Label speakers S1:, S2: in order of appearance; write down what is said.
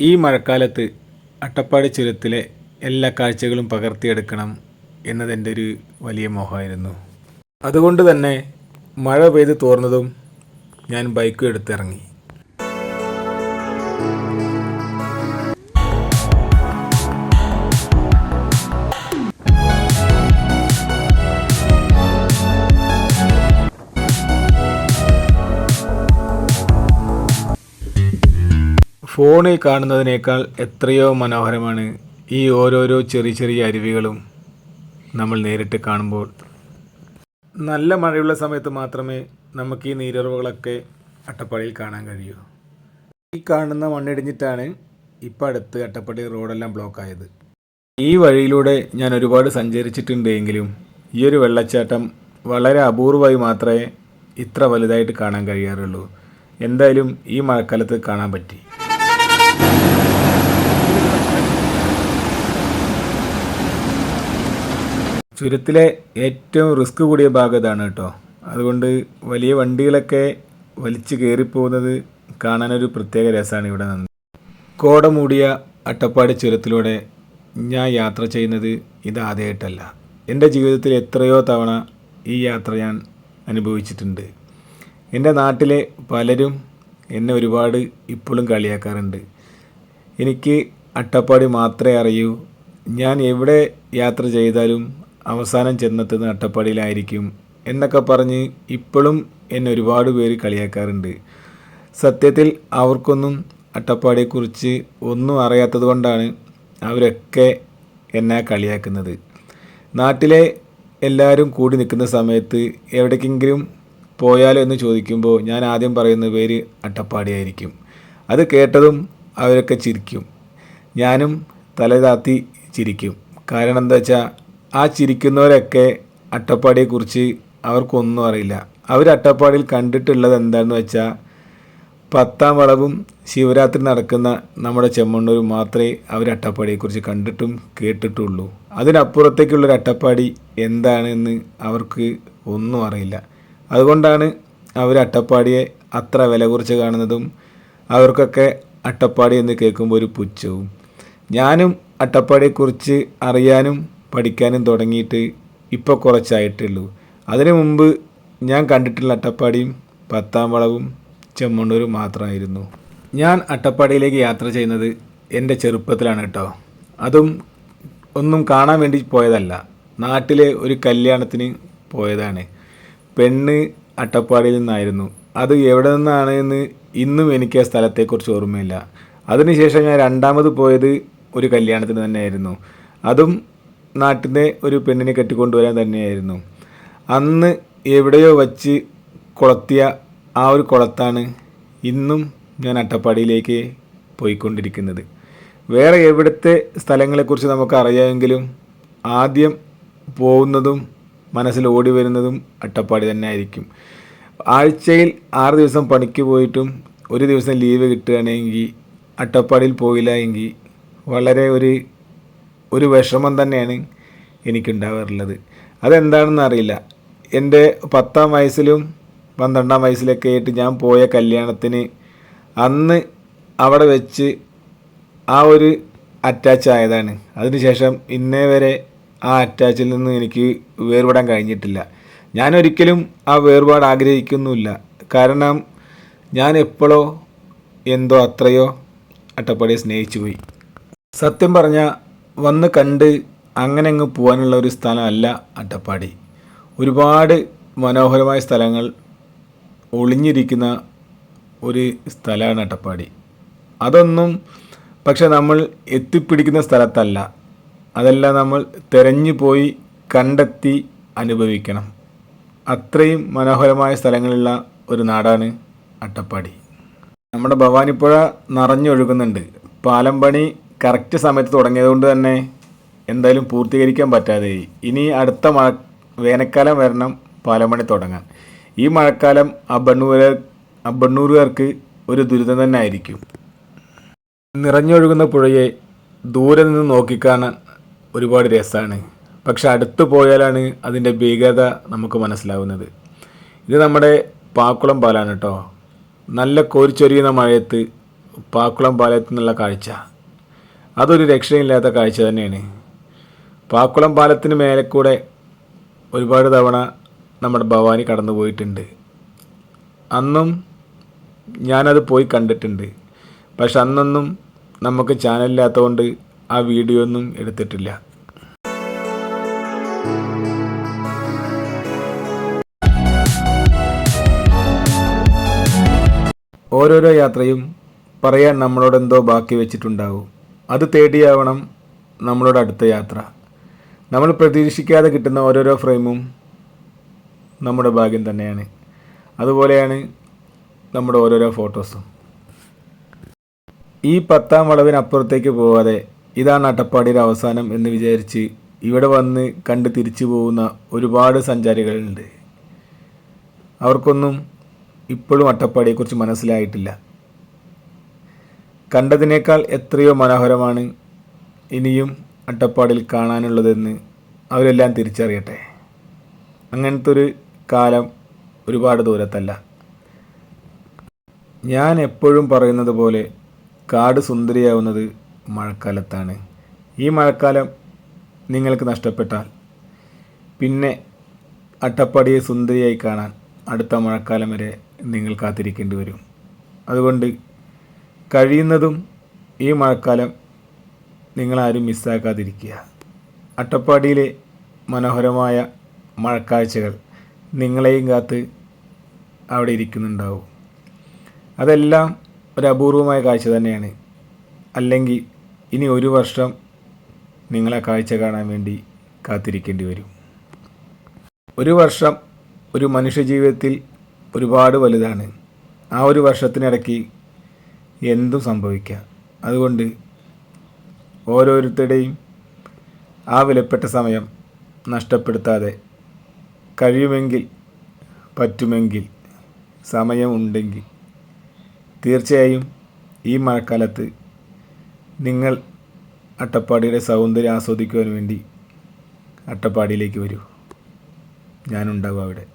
S1: ഈ മഴക്കാലത്ത് അട്ടപ്പാടി ചുരത്തിലെ എല്ലാ കാഴ്ചകളും പകർത്തിയെടുക്കണം എന്നതെന്റെ ഒരു വലിയ മോഹമായിരുന്നു. അതുകൊണ്ട് തന്നെ മഴ പെയ്ത് തോർന്നതും ഞാൻ ബൈക്കും എടുത്തിറങ്ങി. ഫോണിൽ കാണുന്നതിനേക്കാൾ എത്രയോ മനോഹരമാണ് ഈ ഓരോരോ ചെറിയ ചെറിയ അരുവികളും നമ്മൾ നേരിട്ട് കാണുമ്പോൾ. നല്ല മഴയുള്ള സമയത്ത് മാത്രമേ നമുക്ക് ഈ നീരുറവുകളൊക്കെ അട്ടപ്പാടിയിൽ കാണാൻ കഴിയൂ. ഈ കാണുന്ന മണ്ണിടിഞ്ഞിട്ടാണ് ഇപ്പം അടുത്ത് അട്ടപ്പാടി റോഡെല്ലാം ബ്ലോക്കായത്. ഈ വഴിയിലൂടെ ഞാൻ ഒരുപാട് സഞ്ചരിച്ചിട്ടുണ്ടെങ്കിലും ഈ ഒരു വെള്ളച്ചാട്ടം വളരെ അപൂർവമായി മാത്രമേ ഇത്ര വലുതായിട്ട് കാണാൻ കഴിയാറുള്ളൂ. എന്തായാലും ഈ മഴക്കാലത്ത് കാണാൻ പറ്റി. ചുരത്തിലെ ഏറ്റവും റിസ്ക് കൂടിയ ഭാഗം ഇതാണ് കേട്ടോ. അതുകൊണ്ട് വലിയ വണ്ടികളൊക്കെ വലിച്ചു കയറിപ്പോകുന്നത് കാണാനൊരു പ്രത്യേക രസമാണ് ഇവിടെ നിന്ന്. കോട മൂടിയ അട്ടപ്പാടി ചുരത്തിലൂടെ ഞാൻ യാത്ര ചെയ്യുന്നത് ഇതാദ്യമായിട്ടല്ല എന്റെ ജീവിതത്തിൽ എത്രയോ തവണ ഈ യാത്ര ഞാൻ അനുഭവിച്ചിട്ടുണ്ട്. എന്റെ നാട്ടിലെ പലരും എന്നെ ഒരുപാട് ഇപ്പോഴും കളിയാക്കാറുണ്ട്. എനിക്ക് അട്ടപ്പാടി മാത്രമേ അറിയൂ. ഞാൻ എവിടെ യാത്ര ചെയ്താലും അവസാനം ചെന്നെത്തുന്നത് അട്ടപ്പാടിയിലായിരിക്കും എന്നൊക്കെ പറഞ്ഞ് ഇപ്പോഴും എന്നെ ഒരുപാട് പേര് കളിയാക്കാറുണ്ട്. സത്യത്തിൽ അവർക്കൊന്നും അട്ടപ്പാടിയെക്കുറിച്ച് ഒന്നും അറിയാത്തത് കൊണ്ടാണ് അവരൊക്കെ എന്നെ കളിയാക്കുന്നത്. നാട്ടിലെ എല്ലാവരും കൂടി നിൽക്കുന്ന സമയത്ത് എവിടേക്കെങ്കിലും പോയാലോ എന്ന് ചോദിക്കുമ്പോൾ ഞാൻ ആദ്യം പറയുന്ന പേര് അട്ടപ്പാടിയായിരിക്കും അത് കേട്ടതും അവരൊക്കെ ചിരിക്കും. ഞാനും തലതാത്തി ചിരിക്കും. കാരണം എന്താ വെച്ചാൽ ആ ചിരിക്കുന്നവരൊക്കെ അട്ടപ്പാടിയെക്കുറിച്ച് അവർക്കൊന്നും അറിയില്ല. അവർ അട്ടപ്പാടിയിൽ കണ്ടിട്ടുള്ളത് എന്താണെന്ന് വെച്ചാൽ പത്താം വളവും ശിവരാത്രി നടക്കുന്ന നമ്മുടെ ചെമ്മണ്ണൂർ മാത്രമേ അവർ അട്ടപ്പാടിയെക്കുറിച്ച് കണ്ടിട്ടും കേട്ടിട്ടുള്ളൂ. അതിനപ്പുറത്തേക്കുള്ളൊരു അട്ടപ്പാടി എന്താണെന്ന് അവർക്ക് ഒന്നും അറിയില്ല. അതുകൊണ്ടാണ് അവർ അട്ടപ്പാടിയെ അത്ര വില കുറച്ച് കാണുന്നതും അവർക്കൊക്കെ അട്ടപ്പാടി എന്ന് കേൾക്കുമ്പോൾ ഒരു പുച്ഛവും. ഞാനും അട്ടപ്പാടിയെക്കുറിച്ച് അറിയാനും പഠിക്കാനും തുടങ്ങിയിട്ട് ഇപ്പോൾ കുറച്ചായിട്ടുള്ളൂ. അതിനു മുമ്പ് ഞാൻ കണ്ടിട്ടുള്ള അട്ടപ്പാടിയും പത്താം വളവും ചെമ്മണ്ണൂരും മാത്രമായിരുന്നു. ഞാൻ അട്ടപ്പാടിയിലേക്ക് യാത്ര ചെയ്യുന്നത് എന്റെ ചെറുപ്പത്തിലാണ് കേട്ടോ. അതും ഒന്നും കാണാൻ വേണ്ടി പോയതല്ല. നാട്ടിലെ ഒരു കല്യാണത്തിന് പോയതാണ്. പെണ്ണ് അട്ടപ്പാടിയിൽ നിന്നായിരുന്നു. അത് എവിടെ നിന്നാണ് എന്ന് ഇന്നും എനിക്ക് ആ സ്ഥലത്തെക്കുറിച്ച് ഓർമ്മയില്ല. അതിനുശേഷം ഞാൻ രണ്ടാമത് പോയത് ഒരു കല്യാണത്തിന് തന്നെയായിരുന്നു. അതും നാട്ടിലെ ഒരു പെണ്ണിനെ കെട്ടിക്കൊണ്ടുവരാൻ തന്നെയായിരുന്നു. അന്ന് എവിടെയോ വച്ച് കൊളത്തിയ ആ ഒരു കുളത്താണ് ഇന്നും ഞാൻ അട്ടപ്പാടിയിലേക്ക് പോയിക്കൊണ്ടിരിക്കുന്നത്. വേറെ എവിടുത്തെ സ്ഥലങ്ങളെക്കുറിച്ച് നമുക്ക് അറിയാമെങ്കിലും ആദ്യം പോകുന്നതും മനസ്സിൽ ഓടി വരുന്നതും അട്ടപ്പാടി തന്നെ ആയിരിക്കും ആഴ്ചയിൽ ആറ് ദിവസം പണിക്ക് പോയിട്ടും ഒരു ദിവസം ലീവ് കിട്ടുകയാണെങ്കിൽ അട്ടപ്പാടിയിൽ പോയില്ല എങ്കിൽ വളരെ ഒരു ഒരു വിഷമം തന്നെയാണ് എനിക്കുണ്ടാവാറുള്ളത്. അതെന്താണെന്ന് അറിയില്ല. എന്റെ പത്താം വയസ്സിലും പന്ത്രണ്ടാം വയസ്സിലൊക്കെ ആയിട്ട് ഞാൻ പോയ കല്യാണത്തിന് അന്ന് അവിടെ വെച്ച് ആ ഒരു അറ്റാച്ച് ആയതാണ്. അതിനുശേഷം ഇന്നേ വരെ ആ അറ്റാച്ചിൽ നിന്ന് എനിക്ക് വേർപെടാൻ കഴിഞ്ഞിട്ടില്ല. ഞാൻ ഒരിക്കലും ആ വേർപാട് ആഗ്രഹിക്കുന്നുമില്ല. കാരണം ഞാൻ എപ്പോഴോ എന്തോ അത്രയോ അട്ടപ്പാടിയെ സ്നേഹിച്ചു പോയി. സത്യം പറഞ്ഞാൽ വന്ന് കണ്ട് അങ്ങനെ അങ്ങ് പോകാനുള്ള ഒരു സ്ഥലമല്ല അട്ടപ്പാടി. ഒരുപാട് മനോഹരമായ സ്ഥലങ്ങൾ ഒളിഞ്ഞിരിക്കുന്ന ഒരു സ്ഥലമാണ് അട്ടപ്പാടി. അതൊന്നും പക്ഷെ നമ്മൾ എത്തിപ്പിടിക്കുന്ന സ്ഥലത്തല്ല. അതെല്ലാം നമ്മൾ തിരഞ്ഞു പോയി കണ്ടെത്തി അനുഭവിക്കണം. അത്രയും മനോഹരമായ സ്ഥലങ്ങളുള്ള ഒരു നാടാണ് അട്ടപ്പാടി. നമ്മുടെ ഭവാനിപ്പുഴ നിറഞ്ഞൊഴുകുന്നുണ്ട് പാലം പണി കറക്റ്റ് സമയത്ത് തുടങ്ങിയതുകൊണ്ട് തന്നെ എന്തായാലും പൂർത്തീകരിക്കാൻ പറ്റാതെ ഇനി അടുത്ത മഴ വേനൽക്കാലം വരണം പാലം പണി തുടങ്ങാൻ. ഈ മഴക്കാലം അബണ്ണൂര അബണ്ണൂരുകാർക്ക് ഒരു ദുരിതം തന്നെ ആയിരിക്കും. നിറഞ്ഞൊഴുകുന്ന പുഴയെ ദൂരെ നിന്ന് നോക്കിക്കാണാൻ ഒരുപാട് രസമാണ് പക്ഷെ അടുത്ത് പോയാലാണ് അതിന്റെ ഭീകരത നമുക്ക് മനസ്സിലാവുന്നത്. ഇത് നമ്മുടെ പാക്കുളം പാലാണ് കേട്ടോ. നല്ല കോരിച്ചൊരിയുന്ന മഴയത്ത് പാക്കുളം പാലത്തു നിന്നുള്ള കാഴ്ച. അതൊരു രക്ഷയില്ലാത്ത കാഴ്ച തന്നെയാണ്. പാക്കുളം പാലത്തിന് മേലെ കൂടെ ഒരുപാട് തവണ നമ്മുടെ ഭവാനി കടന്നു പോയിട്ടുണ്ട്. അന്നും ഞാനത് പോയി കണ്ടിട്ടുണ്ട്. പക്ഷെ അന്നൊന്നും നമുക്ക് ചാനലില്ലാത്തതുകൊണ്ട് ആ വീഡിയോ ഒന്നും എടുത്തിട്ടില്ല. ഓരോരോ യാത്രയും പറയാൻ നമ്മളോട് എന്തോ ബാക്കി വെച്ചിട്ടുണ്ടാവും. അത് തേടിയാവണം നമ്മളോട് അടുത്ത യാത്ര. നമ്മൾ പ്രതീക്ഷിക്കാതെ കിട്ടുന്ന ഓരോരോ ഫ്രെയിമും നമ്മുടെ ഭാഗ്യം തന്നെയാണ്. അതുപോലെയാണ് നമ്മുടെ ഓരോരോ ഫോട്ടോസും. ഈ പത്താം വളവിനപ്പുറത്തേക്ക് പോവാതെ ഇതാണ് അട്ടപ്പാടിയുടെ അവസാനം എന്ന് വിചാരിച്ച് ഇവിടെ വന്ന് കണ്ട് തിരിച്ചു പോകുന്ന ഒരുപാട് സഞ്ചാരികളുണ്ട്. അവർക്കൊന്നും ഇപ്പോഴും അട്ടപ്പാടിയെക്കുറിച്ച് മനസ്സിലായിട്ടില്ല. കണ്ടതിനേക്കാൾ എത്രയോ മനോഹരമാണ് ഇനിയും അട്ടപ്പാടിൽ കാണാനുള്ളതെന്ന് അവരെല്ലാം തിരിച്ചറിയട്ടെ. അങ്ങനത്തെ ഒരു കാലം ഒരുപാട് ദൂരത്തല്ല. ഞാൻ എപ്പോഴും പറയുന്നത് പോലെ കാട് സുന്ദരിയാവുന്നത് മഴക്കാലത്താണ്. ഈ മഴക്കാലം നിങ്ങൾക്ക് നഷ്ടപ്പെട്ടാൽ. പിന്നെ അട്ടപ്പാടിയെ സുന്ദരിയായി കാണാൻ അടുത്ത മഴക്കാലം വരെ നിങ്ങൾ കാത്തിരിക്കേണ്ടി വരും. അതുകൊണ്ട് കഴിയുന്നതും ഈ മഴക്കാലം നിങ്ങളാരും മിസ്സാക്കാതിരിക്കുക അട്ടപ്പാടിയിലെ മനോഹരമായ മഴക്കാഴ്ചകൾ നിങ്ങളെയും കാത്ത് അവിടെ ഇരിക്കുന്നുണ്ടാവും. അതെല്ലാം ഒരു അപൂർവമായ കാഴ്ച തന്നെയാണ്. അല്ലെങ്കിൽ ഇനി ഒരു വർഷം നിങ്ങളെ കാഴ്ച കാണാൻ വേണ്ടി കാത്തിരിക്കേണ്ടി വരും. ഒരു വർഷം ഒരു മനുഷ്യജീവിതത്തിൽ ഒരുപാട് വലുതാണ്. ആ ഒരു വർഷത്തിനിടയ്ക്ക് എന്തും സംഭവിക്കാം. അതുകൊണ്ട് ഓരോരുത്തരുടെയും ആ വിലപ്പെട്ട സമയം നഷ്ടപ്പെടുത്താതെ കഴിയുമെങ്കിൽ പറ്റുമെങ്കിൽ സമയമുണ്ടെങ്കിൽ തീർച്ചയായും ഈ മഴക്കാലത്ത് നിങ്ങൾ അട്ടപ്പാടിയുടെ സൗന്ദര്യം ആസ്വദിക്കുവാൻ വേണ്ടി അട്ടപ്പാടിയിലേക്ക് വരൂ. ഞാനുണ്ടാകും അവിടെ.